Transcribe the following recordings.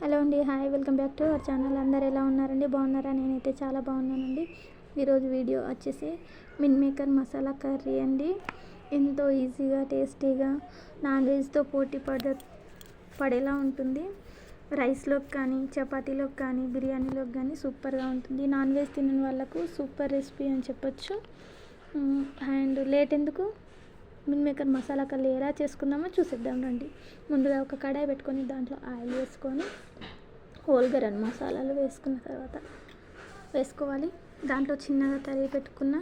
Hello అండి hi welcome back to our channel. అందరు ఎలా ఉన్నారండి? బాగున్నారా? నేనైతే చాలా బాగున్నానండి. ఈరోజు వీడియో వచ్చేసి మిన్ మేకర్ మసాలా కర్రీ అండి. ఎంతో ఈజీగా టేస్టీగా నాన్ వెజ్తో పోటీ పడ పడేలా ఉంటుంది. రైస్లోకి కానీ చపాతీలోకి కానీ బిర్యానీలోకి కానీ సూపర్గా ఉంటుంది. నాన్ వెజ్ తినని వాళ్ళకు సూపర్ రెసిపీ అని చెప్పొచ్చు. అండ్ లేట్ ఎందుకు? మిల్ మేకర్ మసాలా కర్రీ ఎలా చేసుకుందామో చూసేద్దాం రండి. ముందుగా ఒక కడాయి పెట్టుకొని దాంట్లో ఆయిల్ వేసుకొని హోల్ గరం మసాలాలు వేసుకున్న తర్వాత వేసుకోవాలి. దాంట్లో చిన్నగా తరిగి పెట్టుకున్న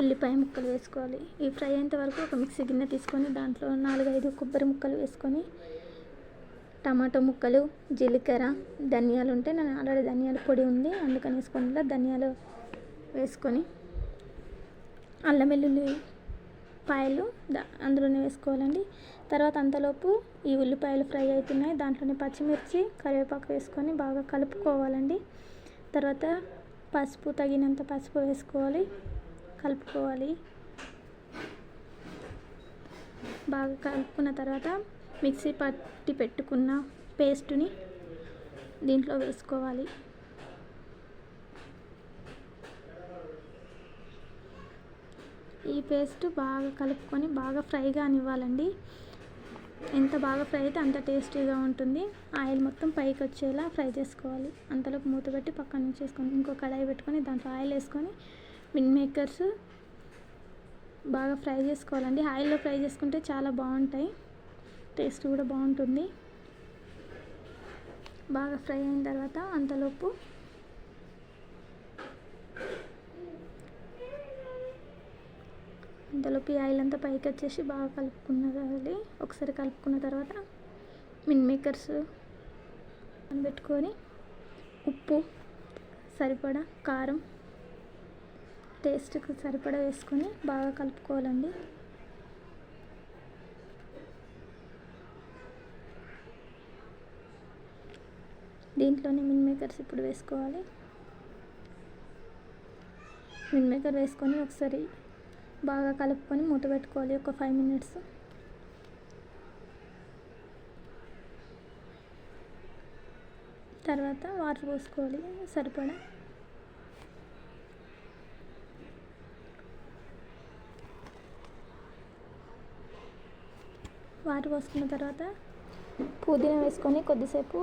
ఉల్లిపాయ ముక్కలు వేసుకోవాలి. ఈ ఫ్రై అయ్యేంత వరకు ఒక మిక్సీ గిన్నె తీసుకొని దాంట్లో నాలుగైదు కొబ్బరి ముక్కలు వేసుకొని టమాటో ముక్కలు జీలకర్ర ధనియాలు ఉంటే నేను ఆల్రెడీ ధనియాల పొడి ఉంది. అందుకని వేసుకొని ధనియాలు వేసుకొని అల్లం వెల్లుల్లి పాయలు అందులోనే వేసుకోవాలండి. తర్వాత అంతలోపు ఈ ఉల్లిపాయలు ఫ్రై అవుతున్నాయి. దాంట్లోనే పచ్చిమిర్చి కరివేపాకు వేసుకొని బాగా కలుపుకోవాలండి. తర్వాత పసుపు తగినంత పసుపు వేసుకోవాలి. కలుపుకోవాలి. బాగా కలుపుకున్న తర్వాత మిక్సీ పట్టి పెట్టుకున్న పేస్టుని దీంట్లో వేసుకోవాలి. ఈ పేస్ట్ బాగా కలుపుకొని బాగా ఫ్రైగా కానివ్వాలండి ఎంత బాగా ఫ్రై అయితే అంత టేస్టీగా ఉంటుంది. ఆయిల్ మొత్తం పైకి వచ్చేలా ఫ్రై చేసుకోవాలి. అంతలోపు మూత పెట్టి పక్కన నుంచి వేసుకొని ఇంకో కడాయి పెట్టుకొని దాంట్లో ఆయిల్ వేసుకొని మిన్ మేకర్స్ బాగా ఫ్రై చేసుకోవాలండి. ఆయిల్లో ఫ్రై చేసుకుంటే చాలా బాగుంటాయి. టేస్ట్ కూడా బాగుంటుంది. బాగా ఫ్రై అయిన తర్వాత అంతలోపు అంతలోపు ఆయిల్ అంతా పైకి వచ్చేసి బాగా కలుపుకున్నది ఒకసారి కలుపుకున్న తర్వాత మిన్ మేకర్స్ పెట్టుకొని ఉప్పు సరిపడా కారం టేస్ట్కి సరిపడా వేసుకొని బాగా కలుపుకోవాలండి. దీంట్లోనే మిన్ మేకర్స్ ఇప్పుడు వేసుకోవాలి. మిన్ మేకర్ వేసుకొని ఒకసారి బాగా కలుపుకొని మూత పెట్టుకోవాలి ఒక ఫైవ్ మినిట్స్ తర్వాత వాటర్ పోసుకోవాలి సరిపడా? వాటర్ పోసుకున్న తర్వాత పుదీనా వేసుకొని కొద్దిసేపు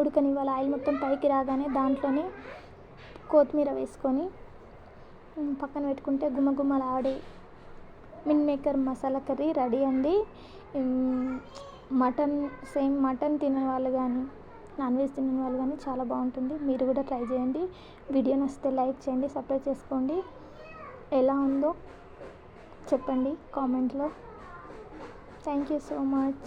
ఉడకనివ్వాలి. ఆయిల్ మొత్తం పైకి రాగానే దాంట్లోనే కొత్తిమీర వేసుకొని పక్కన పెట్టుకుంటే గుమగుమలాడే meal maker masala curry ready అండి. మటన్ సేమ్ మటన్ తినే వాళ్ళు కానీ నాన్ వెజ్ తినే వాళ్ళు కానీ చాలా బాగుంటుంది. మీరు కూడా ట్రై చేయండి. వీడియో నచ్చితే లైక్ చేయండి సబ్స్క్రైబ్ చేసుకోండి. ఎలా ఉందో చెప్పండి కామెంట్లో. Thank you so much.